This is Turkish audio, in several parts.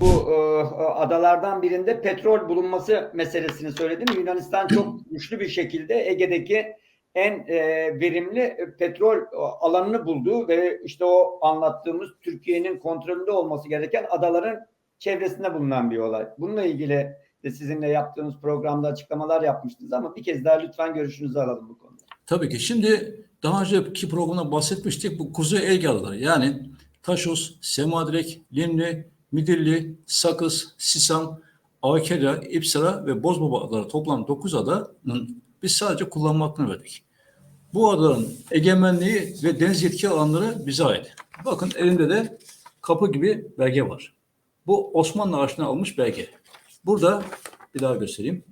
bu e, adalardan birinde petrol bulunması meselesini söyledim. Yunanistan çok güçlü bir şekilde Ege'deki en e, verimli petrol alanını buldu ve işte o anlattığımız Türkiye'nin kontrolünde olması gereken adaların çevresinde bulunan bir olay. Bununla ilgili de sizinle yaptığımız programda açıklamalar yapmıştınız ama bir kez daha lütfen görüşünüzü alalım bu konuda. Tabii ki. Şimdi daha önceki programda bahsetmiştik. Bu Kuzey Ege adaları yani Taşos, Semadirek, Limni, Midilli, Sakız, Sisam, Akerya, İpsara ve Bozbaba adaları toplam 9 adanın biz sadece kullanma hakkını verdik. Bu adaların egemenliği ve deniz yetki alanları bize ait. Bakın elinde de kapı gibi belge var. Bu Osmanlı arşivine almış belge. Burada bir daha göstereyim.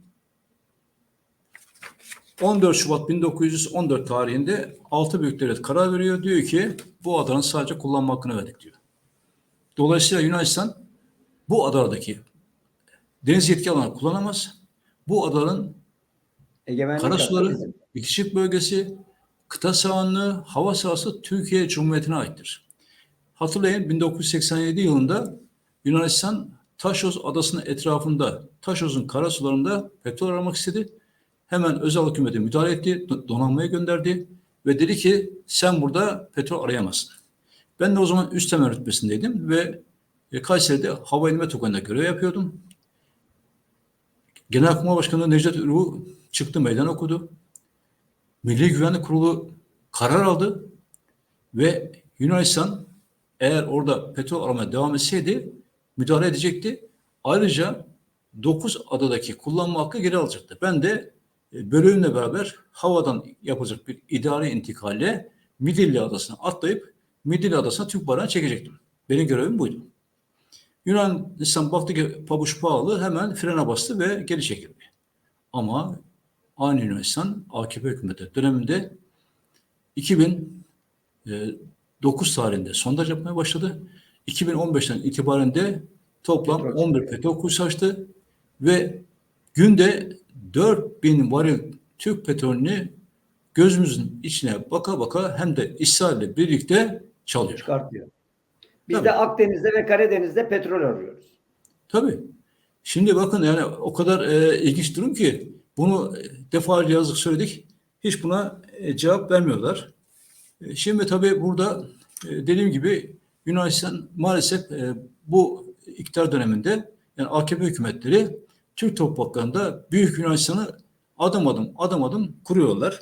14 Şubat 1914 tarihinde altı büyük devlet karar veriyor. Diyor ki bu adanın sadece kullanma hakkını verdik diyor. Dolayısıyla Yunanistan bu adalardaki deniz yetki alanı kullanamaz. Bu adaların Egemenlik karasuları, ikişik bölgesi, kıta sahanlığı, hava sahası Türkiye Cumhuriyeti'ne aittir. Hatırlayın 1987 yılında Yunanistan Taşoz adasının etrafında, Taşoz'un karasularında petrol aramak istedi. Hemen özel hükümete müdahale etti, do- donanmaya gönderdi ve dedi ki sen burada petrol arayamazsın. Ben de o zaman üst temel rütbesindeydim ve e, Kayseri'de hava inme tokanında görev yapıyordum. Genelkurmay Başkanı Necdet Uru çıktı meydan okudu. Milli Güvenlik Kurulu karar aldı ve Yunanistan eğer orada petrol aramaya devam etseydi müdahale edecekti. Ayrıca 9 adadaki kullanma hakkı geri alacaktı. Ben de e, bölümle beraber havadan yapılacak bir idari intikalle Midilli Adası'na atlayıp Midilli Adası'na Türk bayrağını çekecektim. Benim görevim buydu. Yunanistan baktı ki pabuç pahalı hemen frene bastı ve geri çekildi. Ama aynı Yunanistan AKP hükümeti döneminde 2009 tarihinde sondaj yapmaya başladı. 2015'ten itibaren de toplam Petrol 11 petrol kuyusu açtı ve günde 4000 varil Türk petrolünü gözümüzün içine baka baka hem de İsrail'le birlikte çalıyor. çıkartıyor. Biz Tabii. de Akdeniz'de ve Karadeniz'de petrol arıyoruz. Tabii. Şimdi bakın yani o kadar e, ilginç durum ki bunu e, defalarca yazdık söyledik. Hiç buna e, cevap vermiyorlar. E, şimdi tabii burada e, dediğim gibi Yunanistan maalesef e, bu iktidar döneminde yani AKP hükümetleri Türk topraklarında Büyük Yunanistan'ı adım adım adım adım kuruyorlar.